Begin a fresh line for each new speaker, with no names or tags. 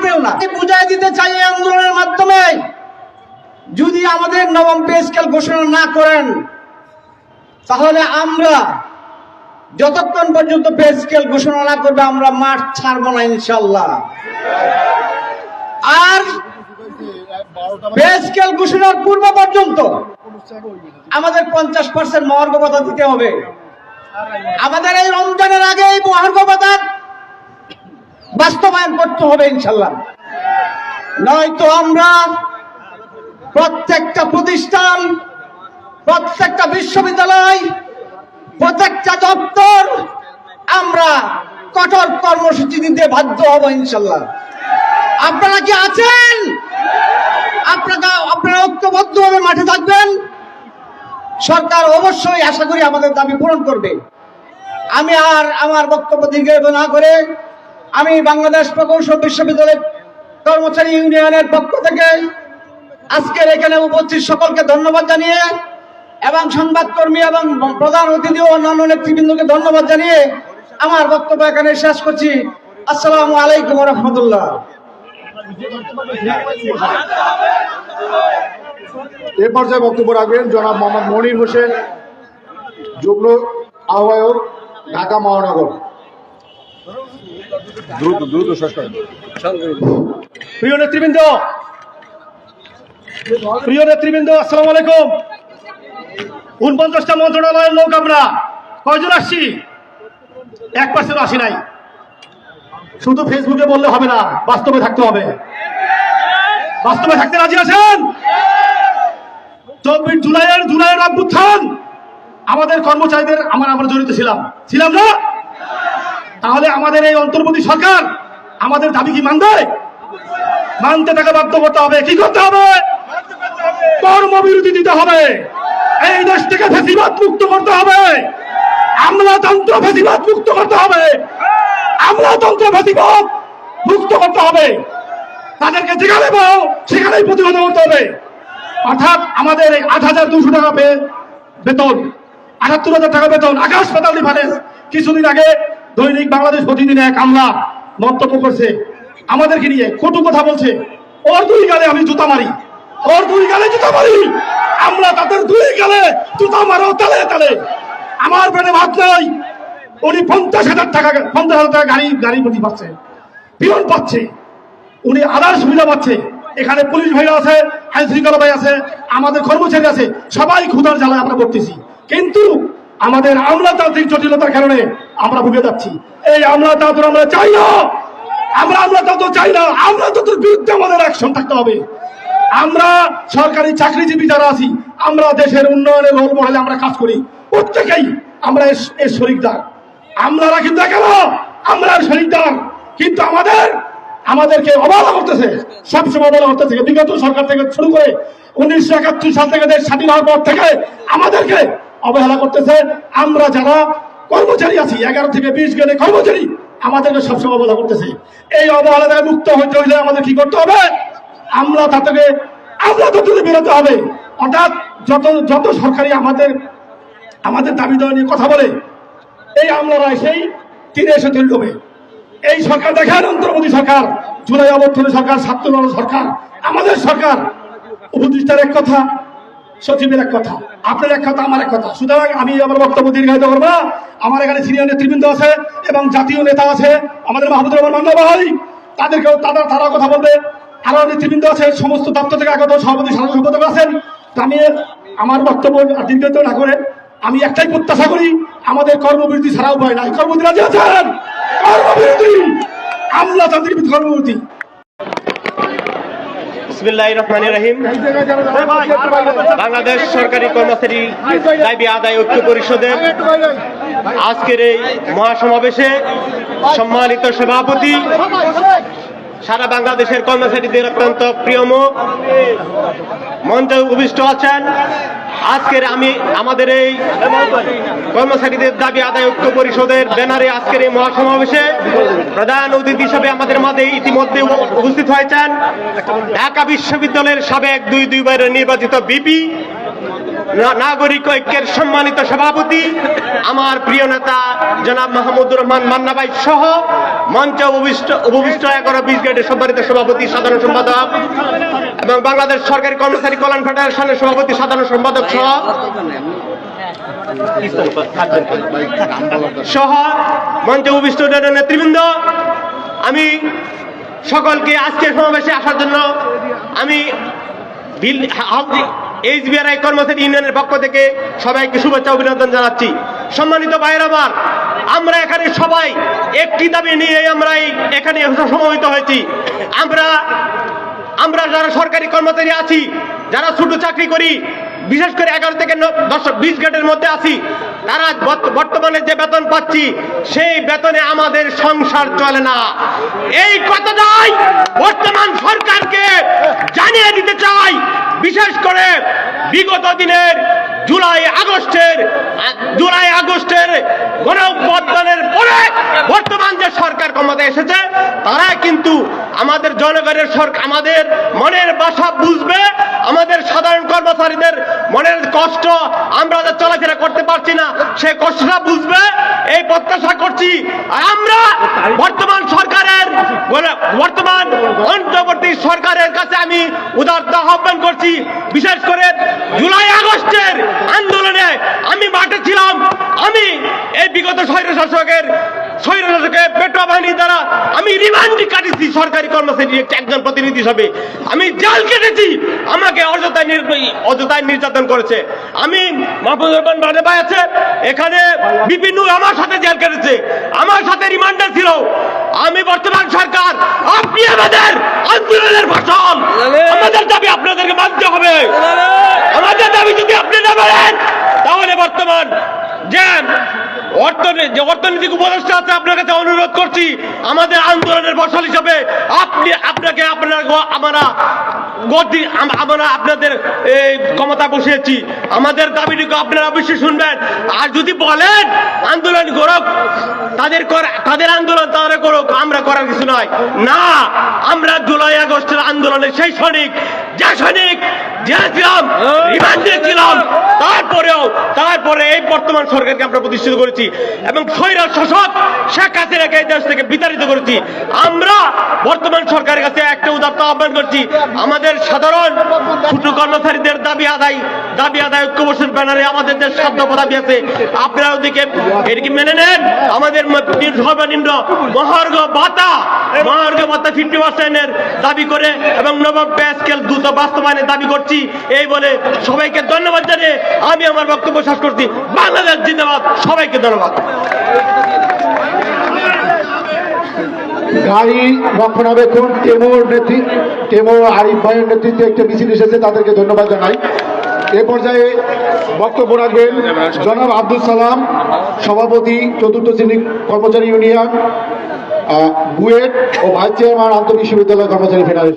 পারবেও না। বুঝাই দিতে চাই এই আন্দোলনের মাধ্যমে, যদি আমাদের নবম পে স্কেল ঘোষণা না করেন, তাহলে আমরা যতক্ষণ পর্যন্ত পে স্কেল ঘোষণা না করবে, আমরা মাঠ ছাড়বো না ইনশাল্লাহ। আর পে স্কেল ঘোষণার পূর্ব পর্যন্ত আমাদের পঞ্চাশ পার্সেন্ট মহার্ঘ দিতে হবে। আমাদের এই রমজানের আগে এই মহার্ঘ বাস্তবায়ন করতে হবে ইনশাল্লাহ নয়তো আমরা প্রত্যেকটা প্রতিষ্ঠান, প্রত্যেকটা বিশ্ববিদ্যালয়, প্রত্যেকটা দপ্তর আমরা কঠোর কর্মসূচি দিতে বাধ্য হব ইনশাল্লাহ আপনারা কি আছেন? আপনারা আপনারা ঐক্যবদ্ধভাবে মাঠে থাকবেন? সরকার অবশ্যই আশা করি আমাদের দাবি পূরণ করবে। আমি আর আমার বক্তব্য দীর্ঘায়িত না করে আমি বাংলাদেশ প্রকৌশল বিশ্ববিদ্যালয়ের কর্মচারী ইউনিয়নের পক্ষ থেকে আজকের এখানে উপস্থিত সকলকে ধন্যবাদ জানিয়ে এবং সংবাদকর্মী এবং প্রধান অতিথি ও অন্যান্য নেতৃবৃন্দকে ধন্যবাদ জানিয়ে আমার বক্তব্য এখানে শেষ করছি। আসসালামু আলাইকুম রহমতুল্লাহ।
এ পর্যায়ে বক্তব্য রাখবেন জনাব মোহাম্মদ মনির হোসেন, যুগ্ম আহ্বায়ক, ঢাকা মহানগর। দ্রুত দ্রুত শেষ করেন।
প্রিয় নেতৃবৃন্দ প্রিয় নেতৃবৃন্দ, আসসালামু আলাইকুম। উনপঞ্চাশটা মন্ত্রণালয়ের লোক আমরা। কয়জন আসছি? এক পার্সেন্ট আসি নাই। শুধু ফেসবুকে বললে হবে না, বাস্তবে থাকতে হবে। বাস্তবে থাকতে রাজি আছেন? চব্বিশ জুলাইয়ের জুলাইয়ের অভ্যুত্থান। আমাদের কর্মচারীদের, আমরা আমরা জড়িত ছিলাম। ছিলাম না? তাহলে আমাদের এই অন্তর্বর্তী সরকার আমাদের দাবি কি মানবে? মানতে তাকে বাধ্য করতে হবে। কি করতে হবে? কর্মবিরতি দিতে হবে। এই দেশ থেকে ফেসিবাদ মুক্ত করতে হবে। আমলাতন্ত্র ফেসিবাদ মুক্ত করতে হবে। আমলাতন্ত্র ফেসিবাদ মুক্ত করতে হবে। তাদেরকে যেখানে পাও, সেখানেই প্রতিহত করতে হবে। অর্থাৎ আমাদের এই আট হাজার দুশো টাকা বেতন, আটাত্তর হাজার টাকা বেতন, আকাশ পাতাল ডিফারেন্স। কিছুদিন আগে দৈনিক বাংলাদেশ প্রতিদিনে এক আমলা মন্তব্য করছে। আমাদেরকে নিয়ে কটু কথা বলছে। ওর দুই গালে আমি জুতা মারি। ওর দুই গালে জুতা মারি। আমরা তাদের দুই গালে জুতা মারো তালে তালে। আমার পেটে ভাত নাই। উনি পঞ্চাশ হাজার টাকা পঞ্চাশ হাজার টাকা গাড়ি গাড়ি প্রতি পাচ্ছে। পিয়ন পাচ্ছে। উনি আদার সুবিধা পাচ্ছে। এখানে পুলিশ ভাইরা আছে, আইন শৃঙ্খলা ভাই আছে, আমাদের কর্মচারী আছে। সবাই ক্ষুধার জ্বালায় আমরা করতেছি কিন্তু আমাদের আমলাতান্ত্রিক জটিলতার কারণে আমরা ভুগে যাচ্ছি। এই আমলাতন্ত্র আমরা চাই না। আমরা আমলাতন্ত্র চাই না। আমলাতন্ত্রের বিরুদ্ধে আমাদের অ্যাকশন থাকতে হবে। আমরা সরকারি চাকরিজীবী যারা আছি, আমরা দেশের উন্নয়নের রোল মডেলে আমরা কাজ করি। প্রত্যেকেই আমরা এর- শরিকদার আমরা কিন্তু কেন আমরা শরিকদার কিন্তু আমাদের, আমাদেরকে অবহেলা করতেছে। সবসময় অবহেলা করতেছে। বিগত সরকার থেকে শুরু করে উনিশশো একাত্তর সাল থেকে দেশ স্বাধীন হওয়ার পর থেকে আমাদেরকে অবহেলা করতেছে। আমরা যারা কর্মচারী আছি, এগারো থেকে বিশ গেলে কর্মচারী আমাদেরকে সবসময় অবহেলা করতেছে। এই অবহেলা থেকে মুক্ত হইতে হইলে আমাদের কি করতে হবে? আমরা তা থেকে আমরা তো থেকে বেরোতে হবে। অর্থাৎ যত যত সরকারি আমাদের আমাদের দাবি দেওয়া নিয়ে কথা বলে, এই আমলারা সেই তীরে এসে তৈরি হবে এই সরকার দেখেন, অন্তর্বর্তী সরকার, জুলাই অবর্তনী সরকার ছাত্র সরকার, আমাদের সরকার, উপদেষ্টার এক কথা সচিবের এক কথা, আপনার এক কথা, আমার এক কথা। সুতরাং আমি আমার বক্তব্য দীর্ঘায়িত করব। আমার এখানে সিনিয়র নেতৃবৃন্দ আছে এবং জাতীয় নেতা আছে আমাদের মাহমুদুর রহমান মান্না ভাই। তাদেরকেও তারা তারা কথা বলবে। আরও নেতৃবৃন্দ আছে, সমস্ত দপ্তর থেকে আগত সভাপতি সাধারণ সম্পাদক আছেন। আমি আমার বক্তব্য দীর্ঘায়িত না করে আমি একটাই প্রত্যাশা করি, আমাদের কর্মবিরতি ছাড়া উপায় নাই। কর্মবিরতি রাজি আছেন? কর্মবিরতি! আমলাতান্ত্রিক কর্মবিরতি।
বিসমিল্লাহ রহমান রহিম। বাংলাদেশ সরকারি কর্মচারী দাবি আদায় ঐক্য পরিষদের আজকের এই মহাসমাবেশে সম্মানিত সভাপতি, সারা বাংলাদেশের কর্মচারীদের অত্যন্ত প্রিয়ম মুখ, মঞ্চে উপবিষ্ট আছেন আজকের আমি আমাদের এই কর্মচারীদের দাবি আদায় ঐক্য পরিষদের ব্যানারে আজকের এই মহাসমাবেশে প্রধান অতিথি হিসেবে আমাদের মাঝে ইতিমধ্যে উপস্থিত হয়েছেন ঢাকা বিশ্ববিদ্যালয়ের সাবেক দুই দুইবারের নির্বাচিত বিপি নাগরিক ঐক্যের সম্মানিত সভাপতি, আমার প্রিয় নেতা জনাব মাহমুদুর রহমান মান্না ভাই সহ মঞ্চে উপবিষ্ট উপবিষ্ট এগারো বিশ গেটের সম্মানিত সভাপতি, সাধারণ সম্পাদক এবং বাংলাদেশ সরকারি কর্মচারী কল্যাণ ফেডারেশনের সভাপতি, সাধারণ সম্পাদক সহ সহ মঞ্চে উপবিষ্ট নেতৃবৃন্দ। আমি সকলকে আজকের সমাবেশে আসার জন্য আমি এইচবিআরআই কর্মচারী ইউনিয়নের পক্ষ থেকে সবাইকে শুভেচ্ছা অভিনন্দন জানাচ্ছি। সম্মানিত ভাইয়ের আমার, আমরা এখানে সবাই একটি দাবি নিয়ে আমরা এখানে সমবেত হয়েছি। আমরা আমরা যারা সরকারি কর্মচারী আছি, যারা ছোট চাকরি করি, বিশেষ করে এগারো থেকে দশ বিশ গেটের মধ্যে আছি তারা বর্তমানে যে বেতন পাচ্ছি, সেই বেতনে আমাদের সংসার চলে না। এই কথাটাই বর্তমান সরকারকে জানিয়ে দিতে চাই, বিশেষ করে বিগত দিনের জুলাই আগস্টের জুলাই আগস্টের গণঅভ্যুত্থানের পরে বর্তমান এসেছে, তারা কিন্তু আমাদের জনগণের সরকার আমাদের মনের বাসা বুঝবে, আমাদের সাধারণ কর্মচারীদের মনের কষ্ট আমরা যে চলাফেরা করতে পারছি না সেই কষ্টটা বুঝবে। এই প্রত্যাশা করছি আমরা বর্তমান সরকারের বর্তমান অন্তর্বর্তী সরকারের কাছে আমি উদারতা আহ্বান করছি, বিশেষ করে জুলাই আগস্টের আন্দোলনে আমি মাঠে ছিলাম, আমি এই বিগত স্বৈর শাসকের স্বৈর শাসকের পেট্রো বাহিনী দ্বারা সরকারি কর্মচারী একজন প্রতিনিধি হিসাবে। আমি জেল কেটেছি। আমাকে অযথায় নির- অযথায় নির্যাতন করেছে। আমি মাহফুজ রহমান বাড়ে ভাই আছে। এখানে বিপিন আমার সাথে জেল কেটেছে। আমার সাথে রিমান্ডে ছিল। আমি বর্তমান সরকার। আপনি আমাদের আন্দোলনের ফসল আমাদের দাবি আপনাদেরকে মানতে হবে। আমাদের দাবি যদি আপনি না বলেন তাহলে বর্তমান যে যে অর্থনৈতিক উপদেষ্টা আছে, আপনার কাছে অনুরোধ করছি, আমাদের আন্দোলনের ফসল হিসাবে আপনি আপনাকে আপনার আমরা গতি আমরা আপনাদের এই ক্ষমতা বসিয়েছি। আমাদের দাবিটুকু আপনারা অবশ্যই শুনবেন। আর যদি বলেন, আন্দোলন করুক, তাদের তাদের আন্দোলন তারা করুক, আমরা করার কিছু নয়। না, আমরা জুলাই আগস্টের আন্দোলনের সেই সৈনিক, যে সৈনিক যে ছিলাম রিমান্ডে ছিলাম তারপরেও তারপরে এই বর্তমান সরকারকে আমরা প্রতিষ্ঠিত করেছি এবং স্বৈরা শাসক শেখ হাসিনাকে এই দেশ থেকে বিতাড়িত করেছি। আমরা বর্তমান সরকারের কাছে একটা উদাত্ত আহ্বান করছি আমাদের সাধারণ ছোট কর্মচারীদের দাবি আদায় দাবি আদায় ঐক্যবর্ষণ ব্যানারে আমাদের যে সাধ্য দাবি আছে আপনারা ওদিকে এটিকে মেনে নেন? আমাদের সর্বনিম্ন মহার্ঘ ভাতা মহার্ঘ ভাতা ফিফটি পার্সেন্টের দাবি করে এবং নবাব পে স্কেল দ্রুত বাস্তবায়নের দাবি করছি। এই বলে সবাইকে ধন্যবাদ জানিয়ে আমি আমার বক্তব্য শেষ করছি। বাংলাদেশ জিন্দাবাদ, সবাইকে ধন্যবাদ।
গাড়ি রক্ষণাবেক্ষণ, টেমোর নেতৃত্ব টেমো আরিফ ভাইয়ের নেতৃত্বে একটা মিছিল এসেছে, তাদেরকে ধন্যবাদ জানাই। এ পর্যায়ে বক্তব্য রাখবেন জনাব আব্দুল সালাম, সভাপতি, চতুর্থ শ্রেণি কর্মচারী ইউনিয়ন বুয়েট ও ভাইস চেয়ারম্যান আন্তঃবিশ্ববিদ্যালয় কর্মচারী ফেডারেশন।